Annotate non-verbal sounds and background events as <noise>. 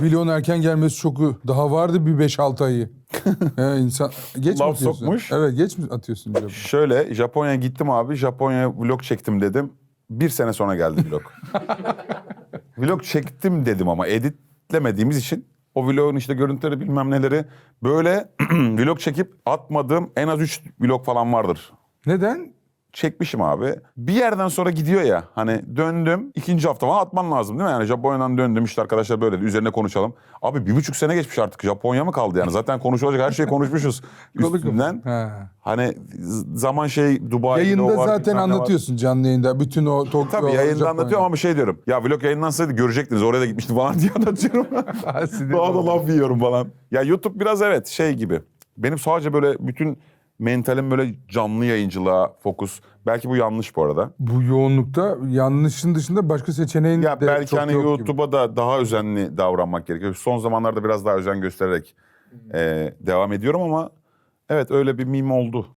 Vlog'un erken gelmesi şoku daha vardı bir 5-6 ayı. <laughs> He, insan geç mi Laf atıyorsun? sokmuş. Evet geç mi atıyorsun cevabı? Şöyle Japonya'ya gittim abi. Japonya vlog çektim dedim. Bir sene sonra geldi vlog. <laughs> vlog çektim dedim ama editlemediğimiz için o vlogun işte görüntüleri bilmem neleri böyle <clears throat> vlog çekip atmadığım en az 3 vlog falan vardır. Neden? Çekmişim abi. Bir yerden sonra gidiyor ya hani döndüm ikinci hafta falan atman lazım değil mi? Yani Japonya'dan döndüm işte arkadaşlar böyle dedi, üzerine konuşalım. Abi bir buçuk sene geçmiş artık Japonya mı kaldı yani? Zaten konuşulacak her şeyi konuşmuşuz <laughs> üstünden. Ha. Hani zaman şey Dubai'de o Yayında var, zaten ne var. anlatıyorsun canlı yayında. Bütün o Tokyo Tabii yayında Japonya. anlatıyorum ama şey diyorum. Ya vlog yayınlansaydı görecektiniz oraya da gitmiştim falan <laughs> diye anlatıyorum. <laughs> Daha da laf yiyorum falan. Ya YouTube biraz evet şey gibi. Benim sadece böyle bütün mentalim böyle canlı yayıncılığa fokus. Belki bu yanlış bu arada. Bu yoğunlukta yanlışın dışında başka seçeneğin Ya de belki çok hani yok. YouTube'a da daha özenli davranmak gerekiyor. Son zamanlarda biraz daha özen göstererek e, devam ediyorum ama evet öyle bir meme oldu.